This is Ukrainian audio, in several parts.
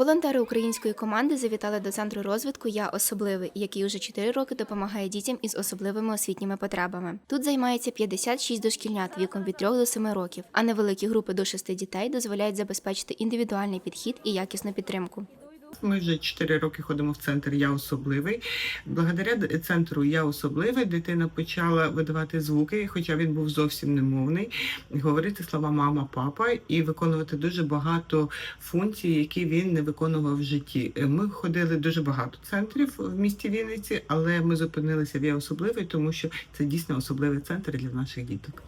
Волонтери української команди завітали до центру розвитку Я особливий, який уже 4 роки допомагає дітям із особливими освітніми потребами. Тут займається 56 дошкільнят віком від 3 до 7 років, а невеликі групи до 6 дітей дозволяють забезпечити індивідуальний підхід і якісну підтримку. Ми вже 4 роки ходимо в центр Я особливий. Благодаря центру Я особливий дитина почала видавати звуки, хоча він був зовсім немовний, говорити слова мама, папа і виконувати дуже багато функцій, які він не виконував в житті. Е, Ми ходили дуже багато центрів в місті Вінниці, але ми зупинилися в Я особливий, тому що це дійсно особливий центр для наших діток.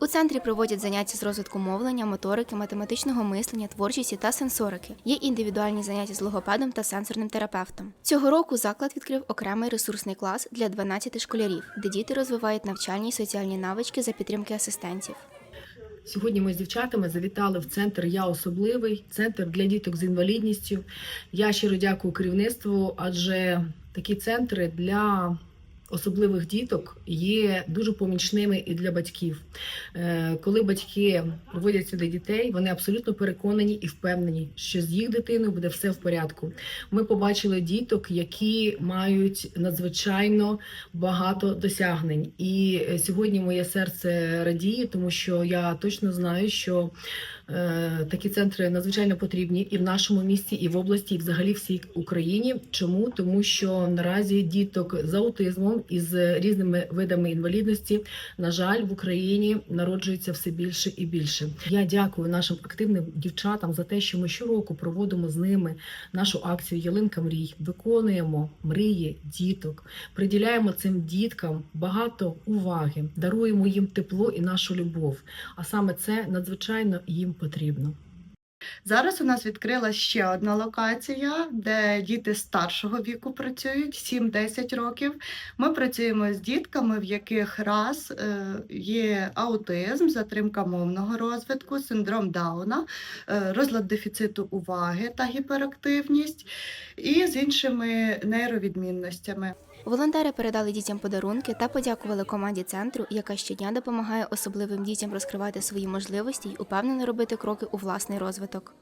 У центрі проводять заняття з розвитку мовлення, моторики, математичного мислення, творчості та сенсорики. Є індивідуальні заняття з логопедом та сенсорним терапевтом. Цього року заклад відкрив окремий ресурсний клас для 12 школярів, де діти розвивають навчальні і соціальні навички за підтримки асистентів. Сьогодні ми з дівчатами завітали в центр Я особливий, центр для діток з інвалідністю. Я щиро дякую керівництву, адже такі центри для особливих діток є дуже помічними і для батьків. Е, Коли батьки приводять сюди дітей, вони абсолютно переконані і впевнені, що з їх дитиною буде все в порядку. Ми побачили діток, які мають надзвичайно багато досягнень. І е, сьогодні моє серце радіє, тому що я точно знаю, що е, такі центри надзвичайно потрібні і в нашому місті, і в області, і взагалі всій Україні. Чому? Тому що наразі діток з аутизмом і з різними видами інвалідності, на жаль, в Україні народжується все більше і більше. Я дякую нашим активним дівчатам за те, що ми щороку проводимо з ними нашу акцію Ялинка мрій, виконуємо мрії діток, приділяємо цим діткам багато уваги, даруємо їм тепло і нашу любов. А саме це надзвичайно їм потрібно. Зараз у нас відкрилась ще одна локація, де діти старшого віку працюють 7-10 років. Ми працюємо з дітками, в яких раз е, є аутизм, затримка мовного розвитку, синдром Дауна, е, розлад дефіциту уваги та гіперактивність, і з іншими нейровідмінностями. Волонтери передали дітям подарунки та подякували команді центру, яка щодня допомагає особливим дітям розкривати свої можливості й упевнено робити кроки у власний розвиток.